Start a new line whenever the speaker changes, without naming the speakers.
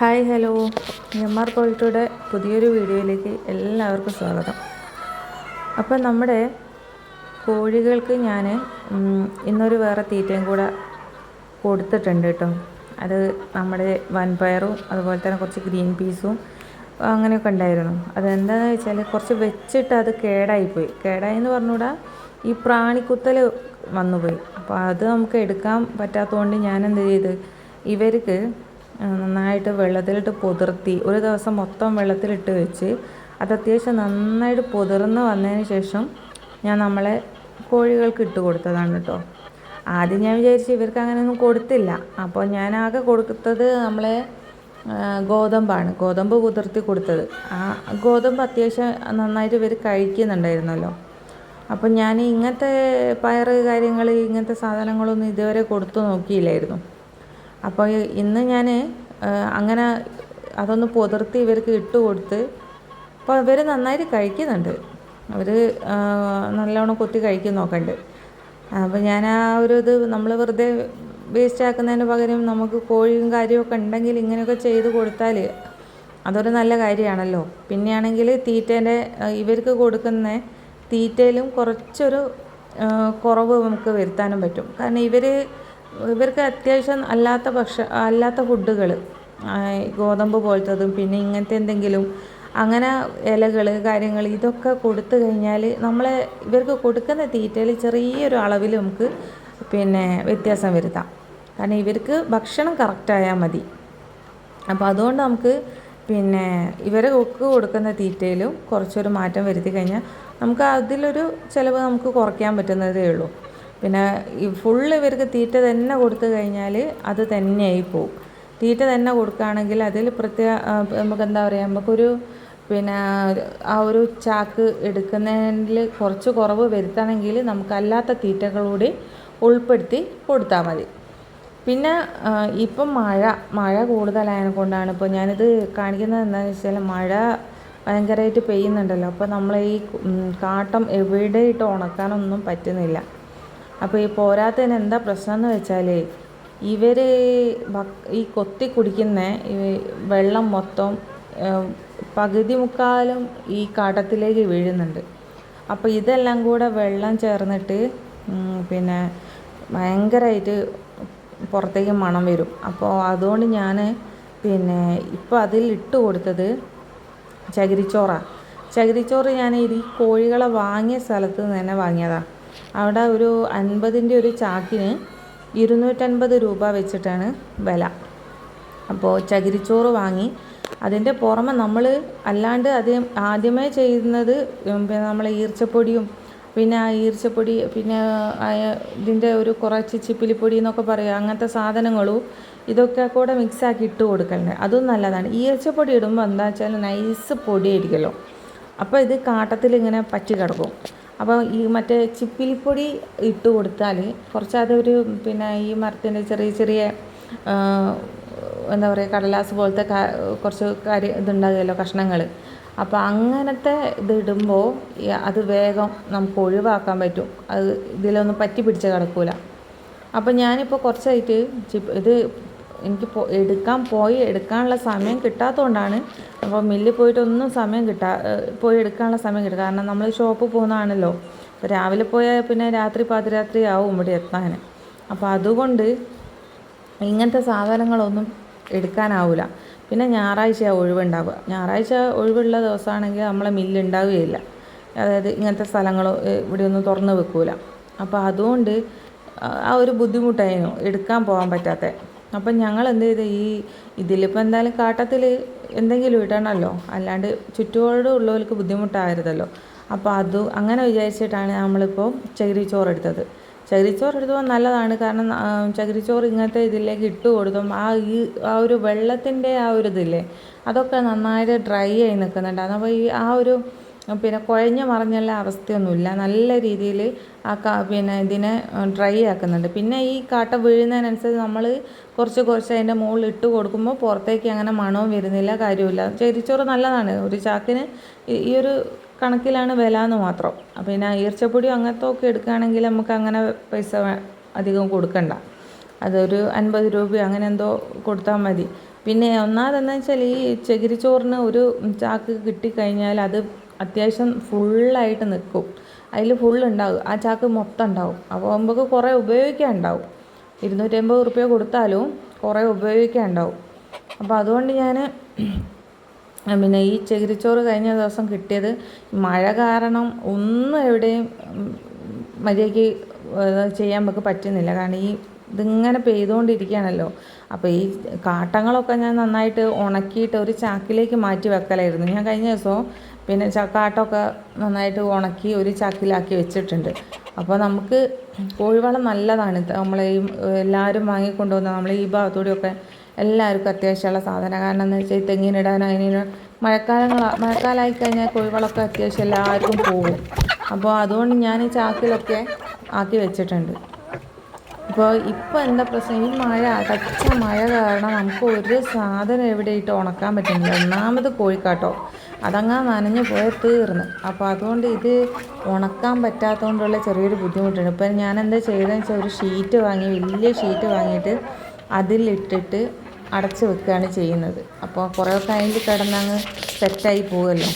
Hi hello. M R ക്വാളിറ്റിയുടെ പുതിയൊരു വീഡിയോയിലേക്ക് എല്ലാവർക്കും സ്വാഗതം. അപ്പം നമ്മുടെ കോഴികൾക്ക് ഞാൻ ഇന്നൊരു വേറെ തീറ്റയും കൂടെ കൊടുത്തിട്ടുണ്ട് കേട്ടോ. അത് നമ്മുടെ വൻപയറും അതുപോലെ തന്നെ കുറച്ച് ഗ്രീൻ പീസും അങ്ങനെയൊക്കെ ഉണ്ടായിരുന്നു. അതെന്താണെന്ന് വെച്ചാൽ കുറച്ച് വെച്ചിട്ട് അത് കേടായിപ്പോയി. കേടായി എന്ന് പറഞ്ഞുകൂടാ ഈ പ്രാണിക്കുത്തൽ വന്നുപോയി. അപ്പോൾ അത് നമുക്ക് എടുക്കാൻ പറ്റാത്തതുകൊണ്ട് ഞാൻ എന്ത് ചെയ്ത് ഇവർക്ക് നന്നായിട്ട് വെള്ളത്തിലിട്ട് പുതിർത്തി. ഒരു ദിവസം മൊത്തം വെള്ളത്തിലിട്ട് വെച്ച് അത് അത്യാവശ്യം നന്നായിട്ട് പൊതിർന്ന് വന്നതിന് ശേഷം ഞാൻ നമ്മളെ കോഴികൾക്ക് ഇട്ട് കൊടുത്തതാണ് കേട്ടോ. ആദ്യം ഞാൻ വിചാരിച്ചു ഇവർക്ക് അങ്ങനെയൊന്നും കൊടുത്തില്ല. അപ്പോൾ ഞാൻ ആകെ കൊടുത്തത് നമ്മളെ ഗോതമ്പാണ്. ഗോതമ്പ് കുതിർത്തി കൊടുത്തത്. ആ ഗോതമ്പ് അത്യാവശ്യം നന്നായിട്ട് ഇവർ കഴിക്കുന്നുണ്ടായിരുന്നല്ലോ. അപ്പം ഞാൻ ഇങ്ങനത്തെ പയർ കാര്യങ്ങൾ ഇങ്ങനത്തെ സാധനങ്ങളൊന്നും ഇതുവരെ കൊടുത്തു നോക്കിയില്ലായിരുന്നു. അപ്പോൾ ഇന്ന് ഞാൻ അങ്ങനെ അതൊന്ന് പുതിർത്തി ഇവർക്ക് ഇട്ട് കൊടുത്ത് അപ്പോൾ ഇവർ നന്നായിട്ട് കഴിക്കുന്നുണ്ട്. അവർ നല്ലവണ്ണം കൊത്തി കഴിക്കും നോക്കണ്ട്. അപ്പോൾ ഞാൻ ആ ഒരു ഇത് നമ്മൾ വെറുതെ വേസ്റ്റ് ആക്കുന്നതിന് പകരം നമുക്ക് കോഴിയും കാര്യമൊക്കെ ഉണ്ടെങ്കിൽ ഇങ്ങനെയൊക്കെ ചെയ്ത് കൊടുത്താൽ അതൊരു നല്ല കാര്യമാണല്ലോ. പിന്നെയാണെങ്കിൽ തീറ്റേന്റെ ഇവർക്ക് കൊടുക്കുന്ന തീറ്റയിലും കുറച്ചൊരു കുറവ് നമുക്ക് വരുത്താനും പറ്റും. കാരണം ഇവർ ഇവർക്ക് അത്യാവശ്യം അല്ലാത്ത ഭക്ഷ അല്ലാത്ത ഫുഡുകൾ ഗോതമ്പ് പോലത്തതും പിന്നെ ഇങ്ങനത്തെ എന്തെങ്കിലും അങ്ങനെ ഇലകൾ കാര്യങ്ങൾ ഇതൊക്കെ കൊടുത്തു കഴിഞ്ഞാൽ നമ്മളെ ഇവർക്ക് കൊടുക്കുന്ന തീറ്റയിൽ ചെറിയൊരു അളവിൽ നമുക്ക് പിന്നെ വ്യത്യാസം വരുത്താം. കാരണം ഇവർക്ക് ഭക്ഷണം കറക്റ്റായാൽ മതി. അപ്പോൾ അതുകൊണ്ട് നമുക്ക് പിന്നെ ഇവരെ കൊക്ക് കൊടുക്കുന്ന തീറ്റയിലും കുറച്ചൊരു മാറ്റം വരുത്തി കഴിഞ്ഞാൽ നമുക്ക് അതിലൊരു ചിലവ് നമുക്ക് കുറയ്ക്കാൻ പറ്റുന്നതേ ഉള്ളൂ. പിന്നെ ഈ ഫുള്ള് ഇവർക്ക് തീറ്റ തന്നെ കൊടുത്തു കഴിഞ്ഞാൽ അത് തന്നെയായി പോവും. തീറ്റ തന്നെ കൊടുക്കുകയാണെങ്കിൽ അതിൽ പ്രത്യേക നമുക്ക് എന്താ പറയുക നമുക്കൊരു പിന്നെ ആ ഒരു ചാക്ക് എടുക്കുന്നതിൽ കുറച്ച് കുറവ് വരുത്തണമെങ്കിൽ നമുക്ക് അല്ലാത്ത തീറ്റകളൂടി ഉൾപ്പെടുത്തി കൊടുത്താൽ മതി. പിന്നെ ഇപ്പം മഴ മഴ കൂടുതലായതിനെ കൊണ്ടാണ് ഇപ്പോൾ ഞാനിത് കാണിക്കുന്നത് എന്താണെന്ന് വെച്ചാൽ മഴ ഭയങ്കരമായിട്ട് പെയ്യുന്നുണ്ടല്ലോ. അപ്പോൾ നമ്മൾ ഈ കാട്ടം എവിടെ ഇട്ട് ഉണക്കാനൊന്നും പറ്റുന്നില്ല. അപ്പോൾ ഈ പോരാത്തതിന് എന്താ പ്രശ്നം എന്ന് വെച്ചാൽ ഇവർ ഈ കൊത്തി കുടിക്കുന്ന വെള്ളം മൊത്തം പകുതി മുക്കാലും ഈ കാട്ടത്തിലേക്ക് വീഴുന്നുണ്ട്. അപ്പോൾ ഇതെല്ലാം കൂടെ വെള്ളം ചേർന്നിട്ട് പിന്നെ ഭയങ്കരമായിട്ട് പുറത്തേക്ക് മണം വരും. അപ്പോൾ അതുകൊണ്ട് ഞാൻ പിന്നെ ഇപ്പോൾ അതിൽ ഇട്ട് കൊടുത്തത് ചകിരിച്ചോറാണ് ചകിരിച്ചോറ് ഞാൻ ഈ കോഴികളെ വാങ്ങിയ സ്ഥലത്ത് നിന്ന് തന്നെ വാങ്ങിയതാണ് അവിടെ ഒരു അൻപതിന്റെ ഒരു ചാക്കിന് ഇരുന്നൂറ്റൻപത് രൂപ വെച്ചിട്ടാണ് വില. അപ്പോൾ ചകിരിച്ചോറ് വാങ്ങി. അതിന്റെ പുറമെ നമ്മൾ അല്ലാണ്ട് ആദ്യം ആദ്യമേ ചെയ്യുന്നത് പിന്നെ നമ്മൾ ഈർച്ചപ്പൊടിയും പിന്നെ ആ ഈർച്ചപ്പൊടി പിന്നെ ഇതിന്റെ ഒരു കുറച്ച് ചിപ്പിലിപ്പൊടി എന്നൊക്കെ പറയുക അങ്ങനത്തെ സാധനങ്ങളും ഇതൊക്കെ കൂടെ മിക്സാക്കി ഇട്ട് കൊടുക്കലുണ്ട്. അതും നല്ലതാണ്. ഈർച്ചപ്പൊടി ഇടുമ്പോൾ എന്താ വെച്ചാൽ നൈസ് പൊടിയായിരിക്കുമല്ലോ. അപ്പോൾ ഇത് കാട്ടത്തിൽ ഇങ്ങനെ പറ്റി കിടക്കും അപ്പോൾ ഈ മറ്റേ ചിപ്പിലിപ്പൊടി ഇട്ട് കൊടുത്താൽ കുറച്ച് അതൊരു പിന്നെ ഈ മരത്തിന്റെ ചെറിയ ചെറിയ എന്താ പറയുക കടലാസ് പോലത്തെ കുറച്ച് കാര്യം ഇതുണ്ടാകുമല്ലോ കഷ്ണങ്ങൾ അപ്പോൾ അങ്ങനത്തെ ഇത് ഇടുമ്പോൾ അത് വേഗം നമുക്ക് ഒഴിവാക്കാൻ പറ്റും. അത് ഇതിലൊന്നും പറ്റി പിടിച്ച് കിടക്കില്ല അപ്പോൾ ഞാനിപ്പോൾ കുറച്ചായിട്ട് ഇത് എനിക്ക് എടുക്കാൻ പോയി എടുക്കാനുള്ള സമയം കിട്ടാത്തതുകൊണ്ടാണ് അപ്പോൾ മില്ലിൽ പോയിട്ടൊന്നും സമയം കിട്ടാ പോയി എടുക്കാനുള്ള സമയം കിട്ടും. കാരണം നമ്മൾ ഷോപ്പ് പോകുന്നതാണല്ലോ. അപ്പോൾ രാവിലെ പോയാൽ പിന്നെ രാത്രി പാതിരാത്രി ആവും ഇവിടെ എത്താൻ അപ്പോൾ അതുകൊണ്ട് ഇങ്ങനത്തെ സാധനങ്ങളൊന്നും എടുക്കാനാവില്ല പിന്നെ ഞായറാഴ്ച ഒഴിവുണ്ടാവുക. ഞായറാഴ്ച ഒഴിവുള്ള ദിവസമാണെങ്കിൽ നമ്മളെ മില്ല് ഉണ്ടാവുകയില്ല അതായത് ഇങ്ങനത്തെ സ്ഥലങ്ങൾ ഇവിടെ ഒന്നും തുറന്ന് വെക്കൂല. അപ്പോൾ അതുകൊണ്ട് ആ ഒരു ബുദ്ധിമുട്ടായിരുന്നു എടുക്കാൻ പോകാൻ പറ്റാത്ത. അപ്പം ഞങ്ങൾ എന്ത് ചെയ്ത് ഈ ഇതിലിപ്പോൾ എന്തായാലും കാട്ടത്തിൽ എന്തെങ്കിലും ഇടണമല്ലോ അല്ലാണ്ട് ചുറ്റുപാടും ഉള്ളവർക്ക് ബുദ്ധിമുട്ടായിരുന്നല്ലോ അപ്പോൾ അത് അങ്ങനെ വിചാരിച്ചിട്ടാണ് നമ്മളിപ്പോൾ ചകിരിച്ചോറ് എടുത്തത് ചകിരിച്ചോറ് എടുത്തപ്പോൾ നല്ലതാണ്. കാരണം ചകിരിച്ചോറ് ഇങ്ങനത്തെ ഇതിലേക്ക് ഇട്ട് കൊടുത്തും ആ ഈ ആ ഒരു വെള്ളത്തിന്റെ ആ ഒരു ഇതില്ലേ അതൊക്കെ നന്നായിട്ട് ഡ്രൈ ആയി നിൽക്കുന്നുണ്ടായിരുന്നു അപ്പോൾ ഈ ആ ഒരു പിന്നെ കുഴഞ്ഞ മറിഞ്ഞുള്ള അവസ്ഥയൊന്നുമില്ല. നല്ല രീതിയിൽ ആ കാ പിന്നെ ഇതിനെ ഡ്രൈ ആക്കുന്നുണ്ട്. പിന്നെ ഈ കാട്ട വീഴുന്നതിനനുസരിച്ച് നമ്മൾ കുറച്ച് കുറച്ച് അതിന്റെ മുകളിൽ ഇട്ട് കൊടുക്കുമ്പോൾ പുറത്തേക്ക് അങ്ങനെ മണവും വരുന്നില്ല കാര്യമില്ല ചെരിച്ചോറ് നല്ലതാണ്. ഒരു ചാക്കിന് ഈ ഒരു കണക്കിലാണ് വില എന്ന് മാത്രം. പിന്നെ ഈർച്ചപ്പൊടിയും അങ്ങനത്തെ ഒക്കെ എടുക്കുകയാണെങ്കിൽ നമുക്ക് അങ്ങനെ പൈസ അധികം കൊടുക്കണ്ട. അതൊരു അൻപത് രൂപ അങ്ങനെ എന്തോ കൊടുത്താൽ മതി. പിന്നെ ഒന്നാമതെന്ന് വെച്ചാൽ ഈ ചകിരിച്ചോറിന് ഒരു ചാക്ക് കിട്ടിക്കഴിഞ്ഞാൽ അത് അത്യാവശ്യം ഫുള്ളായിട്ട് നിൽക്കും അതിൽ ഫുൾ ആ ചാക്ക് മൊത്തം ഉണ്ടാവും അപ്പോൾ നമുക്ക് കുറേ ഉപയോഗിക്കാൻ ഉണ്ടാവും ഇരുന്നൂറ്റമ്പത് റുപ്യ കൊടുത്താലും കുറേ ഉപയോഗിക്കാൻ ഉണ്ടാവും അപ്പോൾ അതുകൊണ്ട് ഞാൻ പിന്നെ ഈ ചകിരിച്ചോറ് കഴിഞ്ഞ ദിവസം കിട്ടിയത് മഴ കാരണം ഒന്നും എവിടെയും മര്യാദയ്ക്ക് ചെയ്യാൻ നമുക്ക് പറ്റുന്നില്ല. കാരണം ഈ ഇതിങ്ങനെ പെയ്തുകൊണ്ടിരിക്കുകയാണല്ലോ. അപ്പോൾ ഈ കാട്ടങ്ങളൊക്കെ ഞാൻ നന്നായിട്ട് ഉണക്കിയിട്ട് ഒരു ചാക്കിലേക്ക് മാറ്റി വെക്കലായിരുന്നു. ഞാൻ കഴിഞ്ഞ ദിവസവും പിന്നെ ച- കാട്ടമൊക്കെ നന്നായിട്ട് ഉണക്കി ഒരു ചാക്കിലാക്കി വെച്ചിട്ടുണ്ട്. അപ്പോൾ നമുക്ക് കോഴിവളം നല്ലതാണ്. ഇത് നമ്മളെ ഈ എല്ലാവരും വാങ്ങിക്കൊണ്ടുവന്ന നമ്മൾ ഈ ഭാഗത്തൂടെയൊക്കെ എല്ലാവർക്കും അത്യാവശ്യമുള്ള സാധനം. കാരണം എന്ന് വെച്ചാൽ ഈ തെങ്ങിനിടാൻ അതിന് മഴക്കാലങ്ങൾ മഴക്കാലമായി കഴിഞ്ഞാൽ കോഴിവളമൊക്കെ അത്യാവശ്യം എല്ലാവർക്കും പോകും. അപ്പോൾ അതുകൊണ്ട് ഞാൻ ചാക്കിലൊക്കെ ആക്കി വെച്ചിട്ടുണ്ട്. അപ്പോൾ ഇപ്പോൾ എന്താ പ്രശ്നം? ഈ മഴ അടച്ച മഴ കാരണം നമുക്ക് ഒരു സാധനം എവിടെ ഇട്ട് ഉണക്കാൻ പറ്റുന്നില്ല. ഒന്നാമത് കോഴിക്കാട്ടോ. അതങ്ങാ നനഞ്ഞു പോയാൽ തീർന്ന്. അപ്പോൾ അതുകൊണ്ട് ഇത് ഉണക്കാൻ പറ്റാത്തതുകൊണ്ടുള്ള ചെറിയൊരു ബുദ്ധിമുട്ടുണ്ട്. ഇപ്പം ഞാൻ എന്താ ചെയ്തതെന്ന് വെച്ചാൽ ഒരു ഷീറ്റ് വാങ്ങി വലിയ ഷീറ്റ് വാങ്ങിയിട്ട് അതിലിട്ടിട്ട് അടച്ചു വെക്കുകയാണ് ചെയ്യുന്നത്. അപ്പോൾ കുറേ ഒക്കെ അതിൽ കിടന്നങ്ങ് സെറ്റായി പോകുമല്ലോ